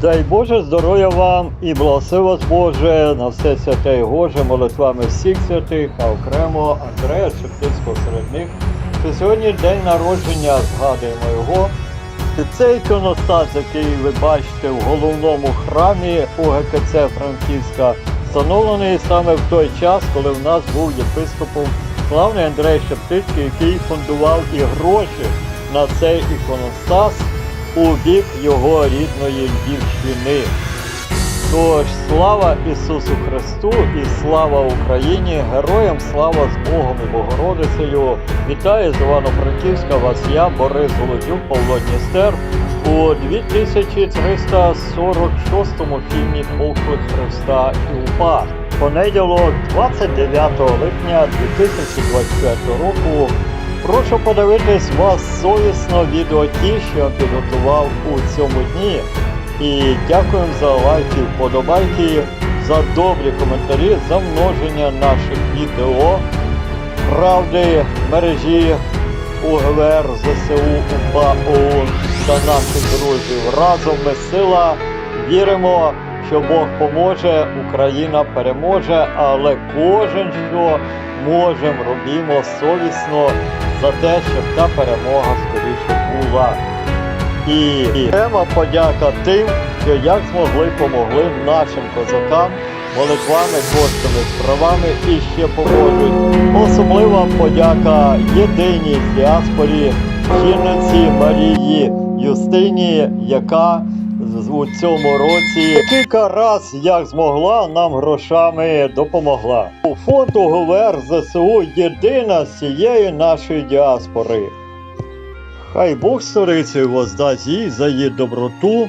Дай Боже здоров'я вам і благослови вас Боже на все святе і Боже, молитвами всіх святих, а окремо Андрея Шептицького серед них. Що сьогодні день народження згадуємо його. І цей іконостас, який ви бачите в головному храмі УГКЦ Франківська, встановлений саме в той час, коли в нас був єпископом славний Андрей Шептицький, який фондував і гроші на цей іконостас у бік його рідної Львівщини. Тож слава Ісусу Христу і слава Україні! Героям слава з Богом і Богородицею! Вітаю з Івано-Франківська вас я, Борис Голодюк, Павло Дністер у 2346 фільмі Полклик Христа і УПА. Понеділок, 29 липня 2024 року. Прошу подивитись вас совісно відео ті, що я підготував у цьому дні. І дякуємо за лайки, вподобайки, за добрі коментарі, за множення наших відео. Правди, мережі УГВР, ЗСУ, УПА, ОУН та наших друзів. Разом ми сила. Віримо, що Бог поможе, Україна переможе, але кожен, що можемо, робімо совісно за те, щоб та перемога скоріше була. І окрема подяка тим, що як змогли помогли нашим козакам молитвами, коштами, справами і ще поможуть. Особлива подяка єдиній діаспорі жінниці Марії Юстині, яка з- у цьому році кілька раз як змогла нам грошами допомогла. У фонд УГВР ЗСУ єдина з цієї нашої діаспори. Хай Бог сторицею воздасть їй за її доброту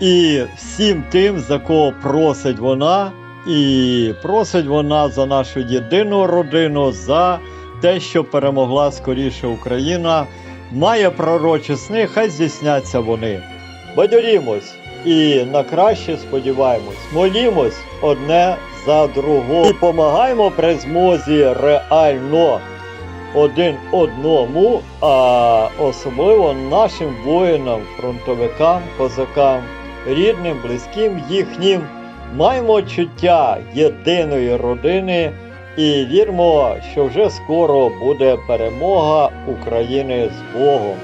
і всім тим, за кого просить вона, і просить вона за нашу єдину родину, за те, що перемогла скоріше Україна. Має пророчі сни, хай здійсняться вони. Бадьорімось і на краще сподіваємось, молімось одне за другого і помагаємо при змозі реально один одному, а особливо нашим воїнам, фронтовикам, козакам, рідним, близьким їхнім. Маємо чуття єдиної родини і віримо, що вже скоро буде перемога України з Богом.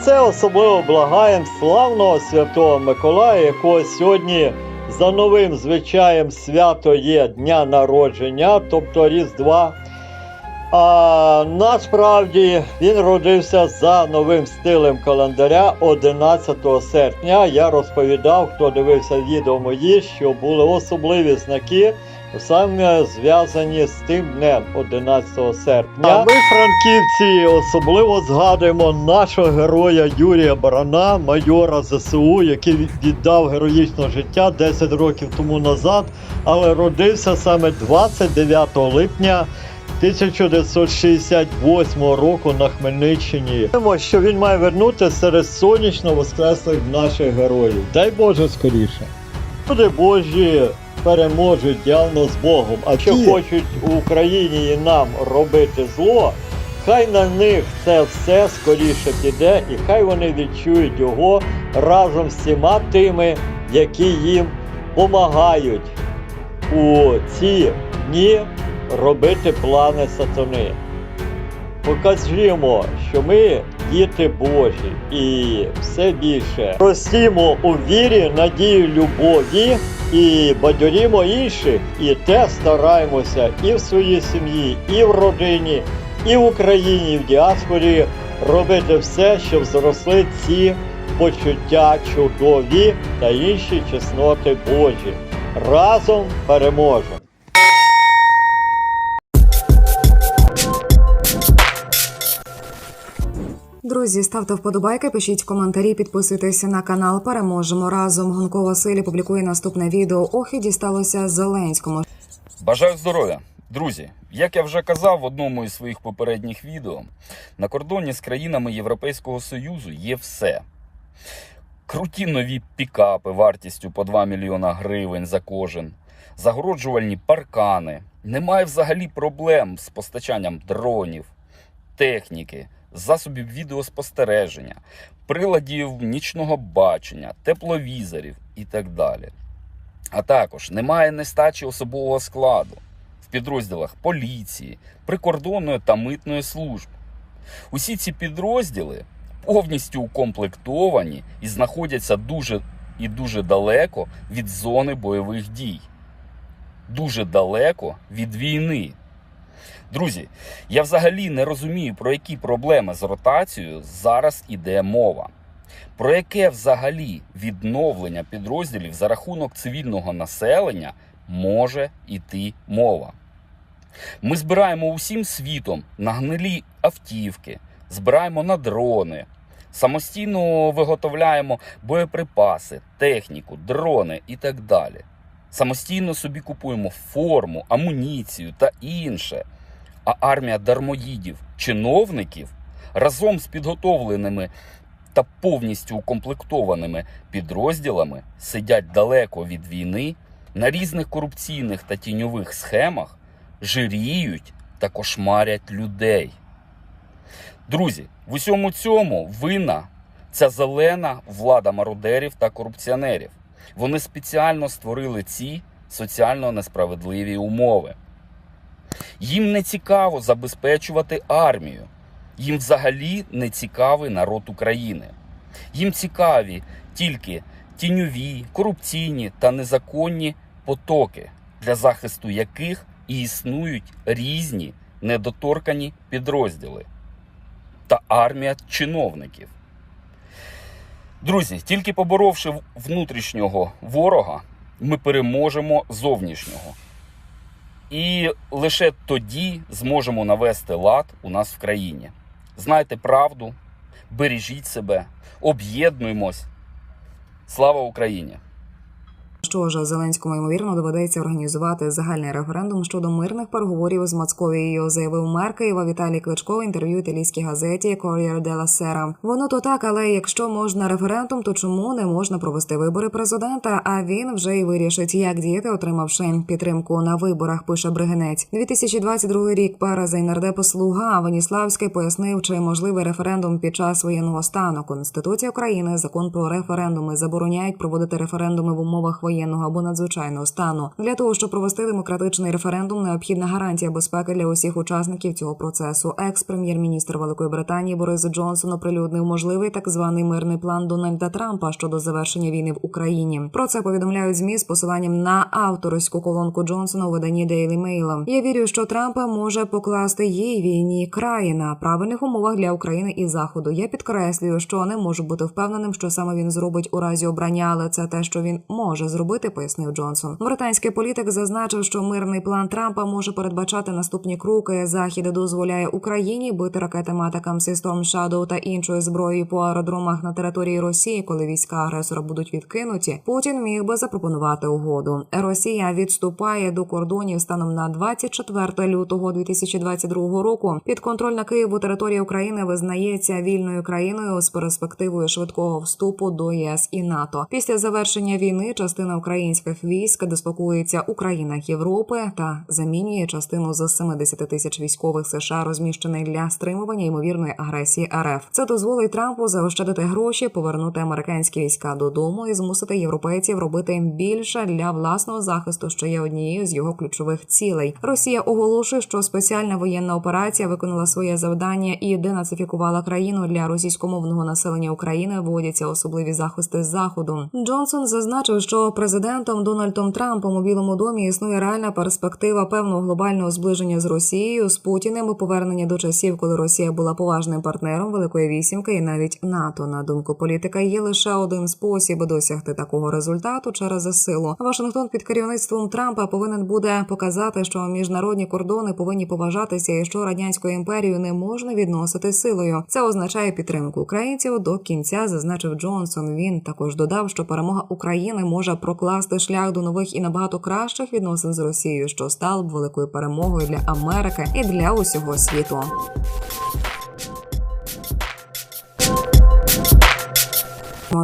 Це особливо благаєм славного святого Миколая, якого сьогодні за новим звичаєм свято є дня народження, тобто Різдва. А насправді він родився за новим стилем календаря 11 серпня. Я розповідав, хто дивився відео мої, що були особливі знаки, саме зв'язані з тим днем 11 серпня. А ми, франківці, особливо згадуємо нашого героя Юрія Барана, майора ЗСУ, який віддав героїчне життя 10 років тому назад, але родився саме 29 липня. 1968 року на Хмельниччині. Що він має вернути серед сонячно воскреслих наших героїв. Дай Боже скоріше. Люди Божі переможуть явно з Богом. А що хочуть у Україні і нам робити зло, хай на них це все скоріше піде, і хай вони відчують його разом з всіма тими, які їм допомагають у ці дні робити плани сатани. Покажімо, що ми діти Божі і все більше ростімо у вірі, надії, любові і бадьорімо інших, і те стараємося і в своїй сім'ї, і в родині, і в Україні, і в діаспорі робити все, щоб зросли ці почуття чудові та інші чесноти Божі. Разом переможемо! Друзі, ставте вподобайки, пишіть коментарі, підписуйтесь на канал. Переможемо разом. Гонко Василь публікує наступне відео. Ох, і дісталося Зеленському. Бажаю здоров'я! Друзі, як я вже казав в одному із своїх попередніх відео, на кордоні з країнами Європейського Союзу є все. Круті нові пікапи вартістю по 2 мільйона гривень за кожен, загороджувальні паркани. Немає взагалі проблем з постачанням дронів, техніки, засобів відеоспостереження, приладів нічного бачення, тепловізорів і так далі. А також немає нестачі особового складу в підрозділах поліції, прикордонної та митної служб. Усі ці підрозділи повністю укомплектовані і знаходяться дуже і дуже далеко від зони бойових дій. Дуже далеко від війни. Друзі, я взагалі не розумію, про які проблеми з ротацією зараз іде мова. Про яке взагалі відновлення підрозділів за рахунок цивільного населення може йти мова? Ми збираємо усім світом на гнилі автівки, збираємо на дрони, самостійно виготовляємо боєприпаси, техніку, дрони і так далі. Самостійно собі купуємо форму, амуніцію та інше. А армія дармоїдів, чиновників разом з підготовленими та повністю укомплектованими підрозділами сидять далеко від війни на різних корупційних та тіньових схемах, жиріють та кошмарять людей. Друзі, в усьому цьому винна ця зелена влада мародерів та корупціонерів. Вони спеціально створили ці соціально несправедливі умови. Їм не цікаво забезпечувати армію. Їм взагалі не цікавий народ України. Їм цікаві тільки тіньові, корупційні та незаконні потоки, для захисту яких і існують різні недоторкані підрозділи та армія чиновників. Друзі, тільки поборовши внутрішнього ворога, ми переможемо зовнішнього. І лише тоді зможемо навести лад у нас в країні. Знайте правду, бережіть себе, об'єднуємось. Слава Україні! Що ж, Зеленському ймовірно доведеться організувати загальний референдум щодо мирних переговорів з Московією, заявив мер Києва Віталій Кличко в інтерв'ю італійській газеті Corriere della Sera. Воно то так, але якщо можна референдум, то чому не можна провести вибори президента? А він вже й вирішить, як діяти, отримавши підтримку на виборах. Пише Бригинець. 2022 рік перезай нардепу слуга Веніславський пояснив, чи можливий референдум під час воєнного стану. Конституція України, закон про референдуми забороняють проводити референдуми в умовах воєнного або надзвичайного стану. Для того щоб провести демократичний референдум, необхідна гарантія безпеки для усіх учасників цього процесу. Екс-прем'єр-міністр Великої Британії Борис Джонсон оприлюднив можливий так званий мирний план Дональда Трампа щодо завершення війни в Україні. Про це повідомляють змі з посиланням на авторську колонку Джонсона у виданні Daily Mail. Я вірю, що Трамп може покласти їй війні краї на правильних умовах для України і заходу. Я підкреслюю, що не можу бути впевненим, що саме він зробить у разі обрання, але це те, що він може зробити, пояснив Джонсон. Британський політик зазначив, що мирний план Трампа може передбачати наступні кроки. Захід дозволяє Україні бити ракетами атакам System Shadow та іншою зброєю по аеродромах на території Росії, коли війська агресора будуть відкинуті. Путін міг би запропонувати угоду. Росія відступає до кордонів станом на 24 лютого 2022 року. Підконтрольна Києву територія України визнається вільною країною з перспективою швидкого вступу до ЄС і НАТО. Після завершення війни частина українських військ дислокується у країнах Європи та замінює частину з 70 тисяч військових США, розміщених для стримування ймовірної агресії РФ. Це дозволить Трампу заощадити гроші, повернути американські війська додому і змусити європейців робити більше для власного захисту, що є однією з його ключових цілей. Росія оголошує, що спеціальна воєнна операція виконала своє завдання і денацифікувала країну для російськомовного населення України. Вводяться особливі захисти заходу. Джонсон зазначив, що президентом Дональдом Трампом у Білому домі існує реальна перспектива певного глобального зближення з Росією з Путіним і повернення до часів, коли Росія була поважним партнером Великої вісімки і навіть НАТО. На думку політика, є лише один спосіб досягти такого результату через силу. Вашингтон під керівництвом Трампа повинен буде показати, що міжнародні кордони повинні поважатися, і що радянську імперію не можна відносити силою. Це означає підтримку українців до кінця, зазначив Джонсон. Він також додав, що перемога України може прокласти шлях до нових і набагато кращих відносин з Росією, що стало б великою перемогою для Америки і для усього світу.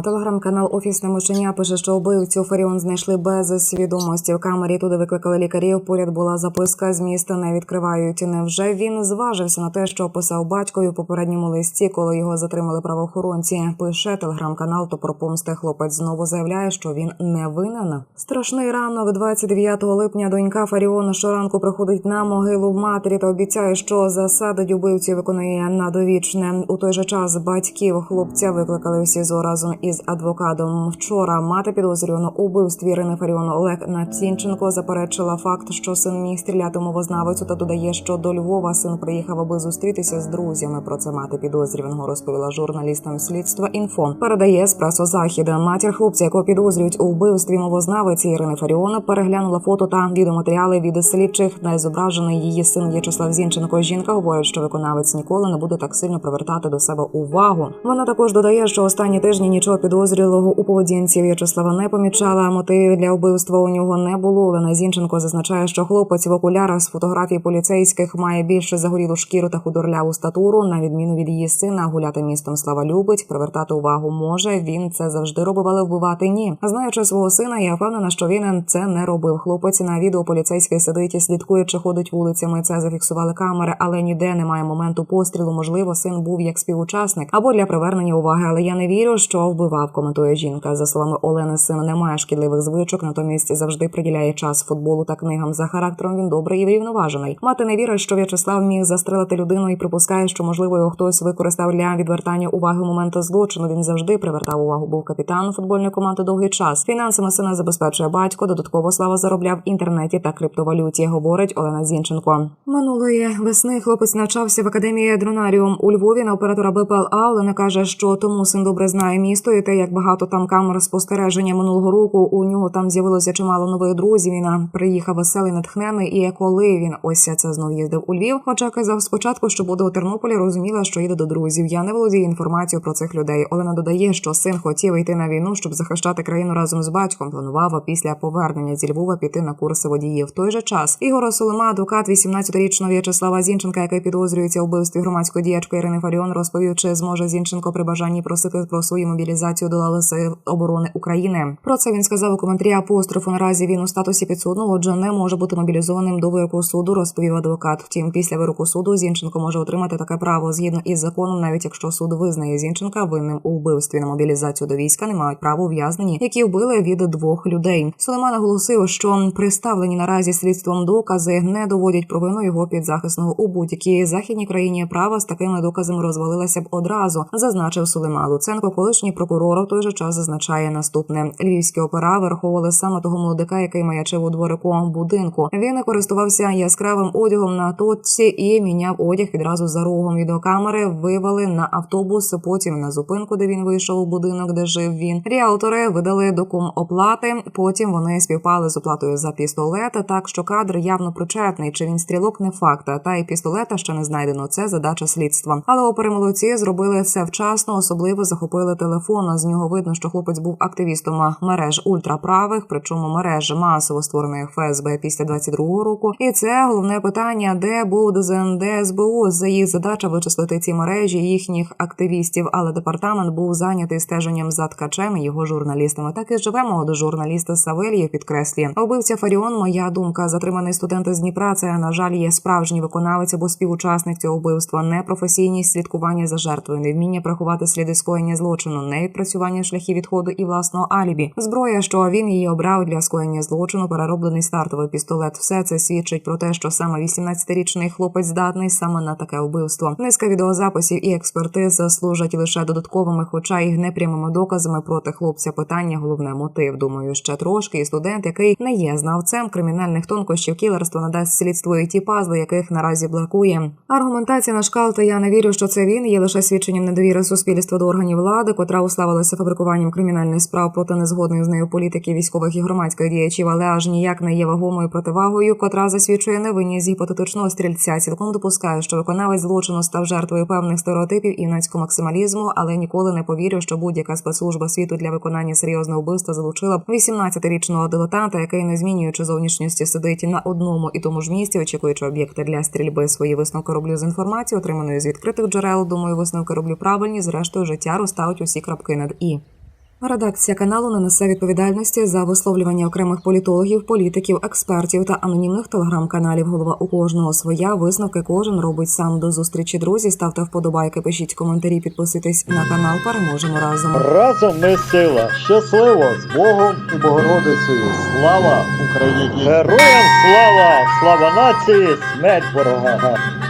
Телеграм-канал Офісне мишеня пише, що убивцю Фаріон знайшли без свідомості в камері. Туди викликали лікарів. Поряд була записка з міста. Не відкривають. Невже він зважився на те, що писав батькові в попередньому листі, коли його затримали правоохоронці? Пише телеграм-канал. То про помсти хлопець знову заявляє, що він не винен. Страшний ранок 29 липня. Донька Фаріона щоранку приходить на могилу матері та обіцяє, що засадить убивцю виконує на довічне. У той же час батьків хлопця викликали в СІЗО разом із адвокатом. Вчора мати підозрюваного у вбивстві Ірини Фаріон Олег Націнченко заперечила факт, що син міг стріляти мовознавицю та додає, що до Львова син приїхав, аби зустрітися з друзями. Про це мати підозрюваного розповіла журналістам слідства. Інфо передає еспресо захід. Матір хлопця, якого підозрюють у вбивстві мовознавиці Ірини Фаріона, переглянула фото та відеоматеріали від слідчих, де зображений її син В'ячеслав Зінченко. Жінка говорить, що виконавець ніколи не буде так сильно привертати до себе увагу. Вона також додає, що останні тижні нічого підозрілого у поведінці В'ячеслава не помічала. Мотивів для вбивства у нього не було. Олена Зінченко зазначає, що хлопець в окулярах з фотографій поліцейських має більше загорілу шкіру та худорляву статуру, на відміну від її сина. Гуляти містом слава любить, привертати увагу може. Він це завжди робив, але вбивати ні. Знаючи свого сина, я впевнена, що він це не робив. Хлопець на відео поліцейський сидить і слідкує, чи ходить вулицями. Це зафіксували камери, але ніде немає моменту пострілу. Можливо, син був як співучасник або для привернення уваги. Але я не вірю, що вбивав. Коментує жінка. За словами Олени, син не має шкідливих звичок, натомість завжди приділяє час футболу та книгам. За характером він добрий і врівноважений. Мати не вірить, що В'ячеслав міг застрелити людину і припускає, що можливо його хтось використав для відвертання уваги моменту злочину. Він завжди привертав увагу. Був капітаном футбольної команди довгий час. Фінансами сина забезпечує батько. Додатково слава заробляв в інтернеті та криптовалюті. Говорить Олена Зінченко. Минулої весни хлопець навчався в академії Дронаріум у Львові на оператора БПЛА. Олена каже, що тому син добре знає місто і як багато там камер спостереження минулого року. У нього там з'явилося чимало нових друзів. Він приїхав веселий натхнений. І коли він ось це знов їздив у Львів, хоча казав спочатку, що буде у Тернополі, розуміла, що їде до друзів. Я не володію інформацією про цих людей. Олена додає, що син хотів йти на війну, щоб захищати країну разом з батьком. Планував після повернення зі Львова піти на курси водіїв. В той же час Ігор Солима, адвокат 18-річного В'ячеслава Зінченка, який підозрюється у вбивстві громадської діячки Ірини Фаріон, розповів, чи зможе Зінченко при бажанні просити про свою мобілізацію до лави сил оборони України. Про це він сказав у коментарі апострофу. Наразі він у статусі підсудного, отже, не може бути мобілізованим до вироку суду, розповів адвокат. Втім, після вироку суду Зінченко може отримати таке право згідно із законом, навіть якщо суд визнає Зінченка винним у вбивстві на мобілізацію до війська, не мають права ув'язнені, які вбили від двох людей. Сулейман наголосив, що представлені наразі слідством докази не доводять провину його підзахисного у будь-якій західній країні. Права з такими доказами розвалилася б одразу, зазначив Сулейман Луценко. Колишній прокурор в той же час зазначає наступне: львівські опера враховували саме того молодика, який маячив у дворику будинку. Він користувався яскравим одягом на точці і міняв одяг відразу за рогом. Відеокамери вивели на автобус, потім на зупинку, де він вийшов у будинок, де жив він. Ріалтори видали докум оплати. Потім вони співпали з оплатою за пістолета. Так що кадр явно причетний. Чи він стрілок не факт, та й пістолета ще не знайдено. Це задача слідства. Але опери молодці зробили це вчасно, особливо захопили телефон. З нього видно, що хлопець був активістом мереж ультраправих, причому мереж масово створених ФСБ після 22-го року. І це головне питання, де був ДЗНД СБУ. За їх задача вичислити ці мережі їхніх активістів. Але департамент був зайнятий стеженням за ткачем і його журналістами. Так і живемо до журналіста Савельєв підкреслює. Убивця Фаріон. Моя думка, затриманий студент з Дніпра. Це на жаль є справжній виконавець або співучасник цього вбивства. Непрофесійність слідкування за жертвою, невміння приховати сліди скоєння злочину, невідпрацювання шляхів відходу і власного алібі. Зброя, що він її обрав для скоєння злочину, перероблений стартовий пістолет. Все це свідчить про те, що саме 18-річний хлопець здатний саме на таке вбивство. Низка відеозаписів і експертиз служать лише додатковими, хоча й непрямими доказами проти хлопця. Питання головне мотив. Думаю, ще трошки. І студент, який не є знавцем кримінальних тонкощів кілерства, надасть слідству і ті пазли, яких наразі блокує. Аргументація на шкал, та я не вірю, що це він є лише свідченням недовіри суспільства до органів влади, котра уславилася фабрикуванням кримінальних справ проти незгодних з нею політики, військових і громадських діячів, але аж ніяк не є вагомою противагою, котра засвідчує невинність гіпотетичного стрільця. Цілком допускаю, що виконавець злочину став жертвою певних стереотипів і нацького максималізму, але ніколи не повірю, що будь-яка спецслужба світу для виконання серйозного вбивства залучила б 18-річного дилетанта, який не змінюючи зовнішністі сидить на одному і тому ж місці, очікуючи об'єкти для стрільби. Свої висновки роблю з інформації, отриманої з відкритих джерел. Думаю, висновки роблю правильні. Зрештою, життя розставить усі крапки над і. Редакція каналу не несе відповідальності за висловлювання окремих політологів, політиків, експертів та анонімних телеграм-каналів. Голова у кожного своя висновки кожен робить сам. До зустрічі, друзі. Ставте вподобайки, пишіть коментарі, підписуйтесь на канал. Переможемо разом. Разом ми сила. Щасливо з Богом і Богородицею. Слава Україні! Героям слава! Слава нації! Смерть ворога!